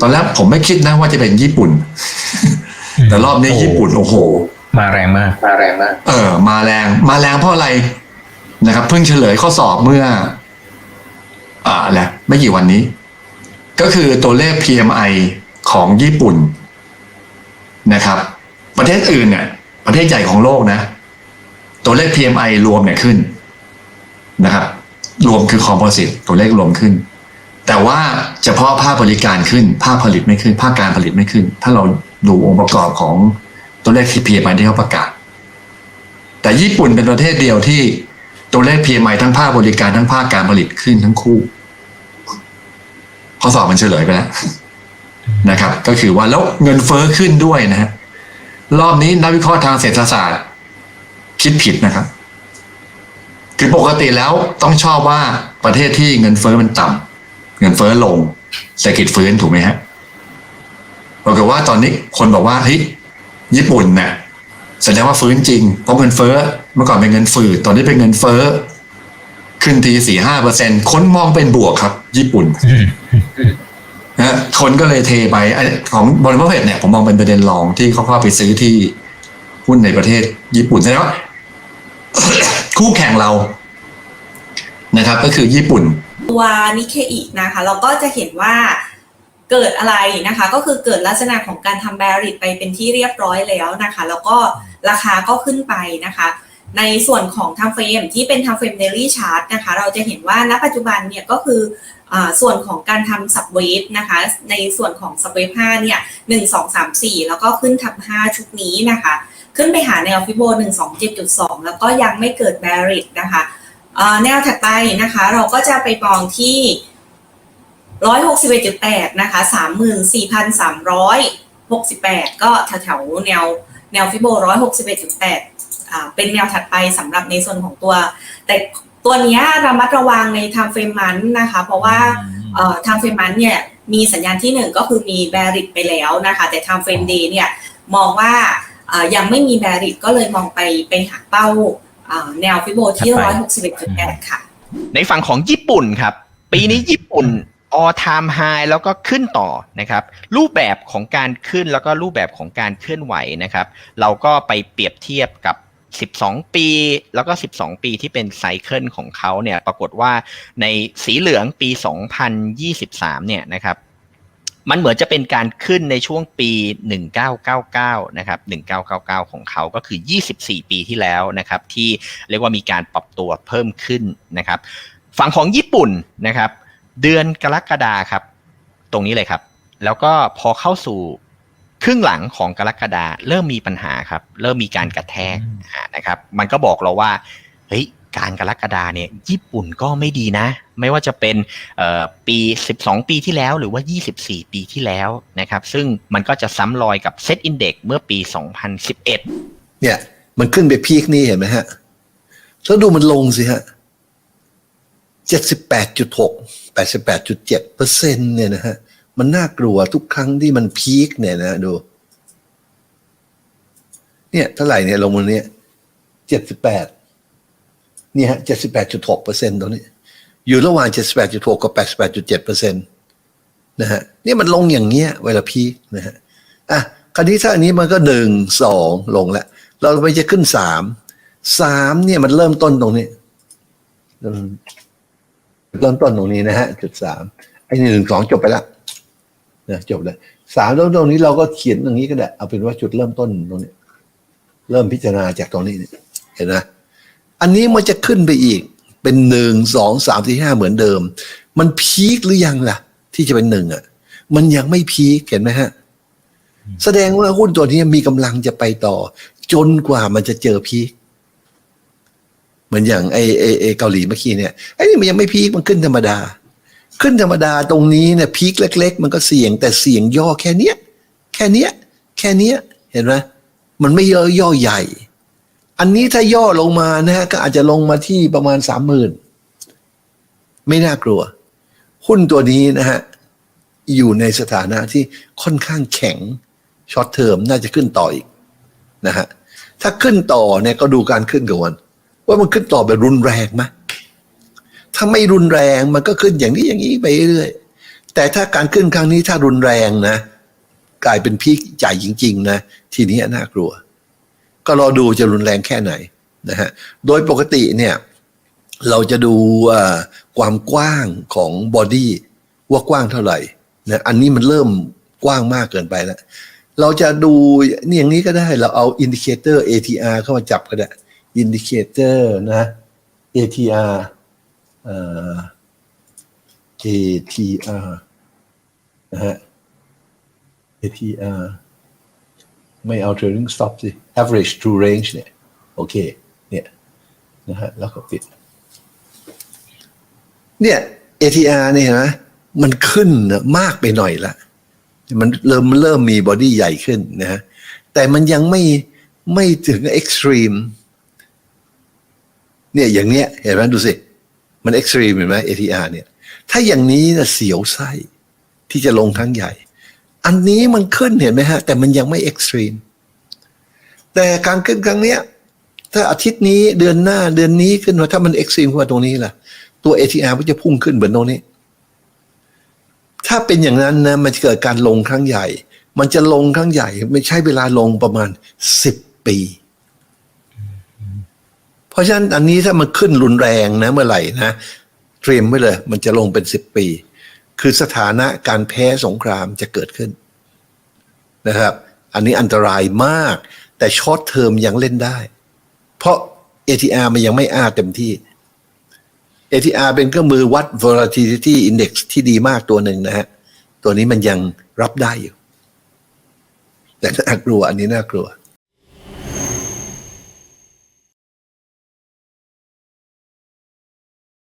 ตอนแรกผมไม่คิดนะว่าจะเป็นญี่ปุ่น แต่รอบนี้ญี่ปุ่นโอ้โห มาแรงมาก มาแรงมาก เออ มาแรง มาแรงเพราะอะไรนะครับ เพิ่งเฉลยข้อสอบเมื่อ อ่าแหละไม่กี่วันนี้ ก็คือตัวเลข PMI ของญี่ปุ่นนะครับ ประเทศอื่นเนี่ย ประเทศใหญ่ของโลกนะ ตัวเลข PMI รวมเนี่ยขึ้นนะครับ รวมคือ composite ตัวเลขรวมขึ้น แต่ว่าเฉพาะภาคบริการขึ้น ภาคผลิตไม่ขึ้น ภาคการผลิตไม่ขึ้น ถ้าเราดูองค์ประกอบของตัวเลข PMI ที่เขาประกาศ แต่ญี่ปุ่นเป็นประเทศเดียวที่ตัวเลข PMI ทั้งภาคบริการทั้งภาคการผลิตขึ้นทั้งคู่ข้อสอบมันเฉลยไปแล้วนะครับ ก็คือว่าแล้วเงินเฟ้อขึ้นด้วยนะฮะรอบนี้นักวิเคราะห์ทางเศรษฐศาสตร์ คิดผิดนะครับ คือปกติแล้วต้องชอบว่าประเทศที่เงินเฟ้อมันต่ำ เงินเฟ้อลงเศรษฐกิจฟื้นถูกไหมฮะปรากฏว่าตอนนี้คนบอกว่าเฮ้ยญี่ปุ่นเนี่ยแสดงว่าฟื้นจริงเพราะเงินเฟ้อเมื่อก่อนเป็นเงินฝืดตอนนี้เป็นเงินเฟ้อขึ้นทีสี่ห้าเปอร์เซ็นคนมองเป็นบวกครับ ญี่ปุ่นนะฮะคนก็เลยเทไปไอ้ของบริษัทเนี่ย ผมมองเป็นประเด็นรองที่เขาเข้าไปซื้อที่หุ้นในประเทศ ญี่ปุ่นแสดงว่าคู่แข่งเรานะครับ ก็คือญี่ปุ่น ตัวนิเคอีนะคะ เราก็จะเห็นว่าเกิดอะไรนะคะ ก็คือเกิดลักษณะของการทำแบริตไปเป็นที่เรียบร้อยแล้วนะคะ แล้วก็ราคาก็ขึ้นไปนะคะ ในส่วนของทำเฟรมที่เป็นทำเฟรมเดลี่ชาร์ตนะคะ เราจะเห็นว่าณปัจจุบันเนี่ยก็คืออส่วนของการทำสับเวฟนะคะ ในส่วนของสับเวฟ5เนี่ยหนึ่งสองสามสี่แล้วก็ขึ้นทำห้าชุดนี้นะคะ ขึ้นไปหาแนวฟิโบหนึ่งสองเจ็ดจุดสองแล้วก็ยังไม่เกิดแบริตนะคะ แนวถัดไปนะคะ เราก็จะไปมองที่161.8นะคะ34,368ก็แถวๆแนวแนวฟิโบ161.8อ่าเป็นแนวถัดไปสำหรับในส่วนของตัว แต่ตัวเนี้ยระมัดระวังใน time frame มันนะคะ เพราะว่าเอ่อ time frame มันเนี่ยมีสัญญาณที่หนึ่งก็คือมี bearish ไปแล้วนะคะ แต่ time frame day เนี่ยมองว่าเอ่อยังไม่มี bearish ก็เลยมองไปไปหาเป้าอ่า แนวฟิโบที่ถัดไป161.8ค่ะ ในฝั่งของญี่ปุ่นครับ ปีนี้ญี่ปุ่น all time high แล้วก็ขึ้นต่อนะครับ รูปแบบของการขึ้นแล้วก็รูปแบบของการเคลื่อนไหวนะครับ เราก็ไปเปรียบเทียบกับ 12 ปี แล้วก็ 12 ปีที่เป็นไซเคิลของเขาเนี่ยปรากฏว่าในสีเหลืองปี 2023 เนี่ยนะครับ มันเหมือนจะเป็นการขึ้นในช่วงปี 1999 นะครับ 1999 ของเขาก็คือ 24 ปีที่แล้วนะครับ ที่เรียกว่ามีการปรับตัวเพิ่มขึ้นนะครับ ฝั่งของญี่ปุ่นนะครับ เดือนกรกฎาครับ ตรงนี้เลยครับ แล้วก็พอเข้าสู่ครึ่งหลังของกรกฎาเริ่มมีปัญหาครับ เริ่มมีการกระแทกอ่านะครับ มันก็บอกเราว่า เฮ้ย การกรกฎาเนี่ยญี่ปุ่นก็ไม่ดีนะ ไม่ว่าจะเป็นปี 12 ปีที่แล้วหรือว่า 24 ปีที่แล้วนะครับ ซึ่งมันก็จะซ้ำรอยกับเซตอินเด็กเมื่อปี 2011 เนี่ยมันขึ้นไปพีคนี่เห็นไหมฮะ แล้วดูมันลงสิฮะเจ็ดสิบแปดจุดหกแปดสิบแปดจุดเจ็ดเปอร์เซ็นเนี่ยนะฮะ มันน่ากลัวทุกครั้งที่มันพีคเนี่ยนะดู เนี่ยเท่าไหร่เนี่ยลงมาเนี่ยเจ็ดสิบแปด นี่ยฮะเจ็ดสิบแปดจุดหกเปอร์เซ็นตรงนี้ อยู่ระหว่างเจ็ดสิบแปดจุดหกกับแปดสิบแปดจุดเจ็ดเปอร์เซ็นตนะฮะนี่มันลงอย่างเงี้ยเวลาพีนะฮะอะคราวนี้ถ้าอันนี้มันก็หนึ่งสองลงแล้วเราไปจะขึ้นสามสามเนี่ยมันเริ่มต้นตรงนี้ เริ่มต้นตรงนี้นะฮะจุดสามไอ้หนึ่งสองจบไปแล้วนะจบแล้วสามแล้วตรงนี้เราก็เขียนตรงนี้ก็ได้เอาเป็นว่าจุดเริ่มต้นตรงนี้ เริ่มพิจารณาจากตรงนี้เห็นไหม อันนี้มันจะขึ้นไปอีก เป็นหนึ่งสองสามสี่ห้าเหมือนเดิม มันพีคหรือยังล่ะ ที่จะเป็นหนึ่งอะ มันยังไม่พีคเห็นไหมฮะ แสดงว่าหุ้นตัวนี้มีกำลังจะไปต่อ จนกว่ามันจะเจอพีคเหมือนอย่างไอไอไอเกาหลีเมื่อกี้เนี่ยไอ้นี่มันยังไม่พีคมันขึ้นธรรมดา ขึ้นธรรมดาตรงนี้เนี่ยพีคเล็ก ๆ มันก็เสี่ยงแต่เสี่ยงย่อแค่เนี้ย แค่เนี้ย แค่เนี้ย เห็นไหมมันไม่ย่อย่อใหญ่ อันนี้ถ้าย่อลงมานะฮะก็อาจจะลงมาที่ประมาณสามหมื่นไม่น่ากลัว หุ้นตัวนี้นะฮะอยู่ในสถานะที่ค่อนข้างแข็งช็อตเทอมน่าจะขึ้นต่ออีกนะฮะถ้าขึ้นต่อเนี่ยก็ดูการขึ้นก่อนว่ามันขึ้นต่อแบบรุนแรงไหมถ้าไม่รุนแรงมันก็ขึ้นอย่างนี้อย่างนี้ไปเรื่อยแต่ถ้าการขึ้นครั้งนี้ถ้ารุนแรงนะ กลายเป็นพีคใหญ่จริง ๆ นะ ทีนี้น่ากลัว ก็รอดูจะรุนแรงแค่ไหนนะฮะโดยปกติเนี่ยเราจะดูความกว้างของบอดี้ว่ากว้างเท่าไหร่นะอันนี้มันเริ่มกว้างมากเกินไปแล้ว เราจะดูนี่อย่างนี้ก็ได้เราเอาอินดิเคเตอร์ ATR เข้ามาจับก็ได้อินดิเคเตอร์นะ ATR เอ่อ ATR นะฮะ ATR ไม่เอา trailing stop สิ average true range เนี่ย โอเค เนี่ย นะฮะ แล้วก็ปิด เนี่ย ATR เนี่ยนะมันขึ้นมากไปหน่อยละ มันเริ่มเริ่มมีบอดี้ใหญ่ขึ้นนะฮะ แต่มันยังไม่ไม่ถึง extreme เนี่ยอย่างเนี้ย เห็นไหมดูสิ มัน extreme เห็นไหม ATR เนี่ย ถ้าอย่างนี้นะเสียวไส้ที่จะลงครั้งใหญ่ อันนี้มันขึ้นเห็นไหมฮะ แต่มันยังไม่ extreme แต่การขึ้นครั้งเนี้ย ถ้าอาทิตย์นี้เดือนหน้าเดือนนี้ขึ้นมาถ้ามัน extreme ขึ้นมาตรงนี้ล่ะ ตัว ATR มันจะพุ่งขึ้นเหมือนตรงนี้ ถ้าเป็นอย่างนั้นนะมันจะเกิดการลงครั้งใหญ่ มันจะลงครั้งใหญ่ ไม่ใช่เวลาลงประมาณสิบปี เพราะฉะนั้นอันนี้ถ้ามันขึ้นรุนแรงนะเมื่อไหร่นะเตรียมไว้เลย มันจะลงเป็นสิบปี คือสถานะการแพ้สงครามจะเกิดขึ้นนะครับ อันนี้อันตรายมาก แต่ช็อตเทอมยังเล่นได้ เพราะ ATR มันยังไม่อ้าเต็มที่ ATR เป็นเครื่องมือวัด volatility index ที่ดีมากตัวหนึ่งนะฮะ ตัวนี้มันยังรับได้อยู่ แต่น่ากลัวอันนี้น่ากลัว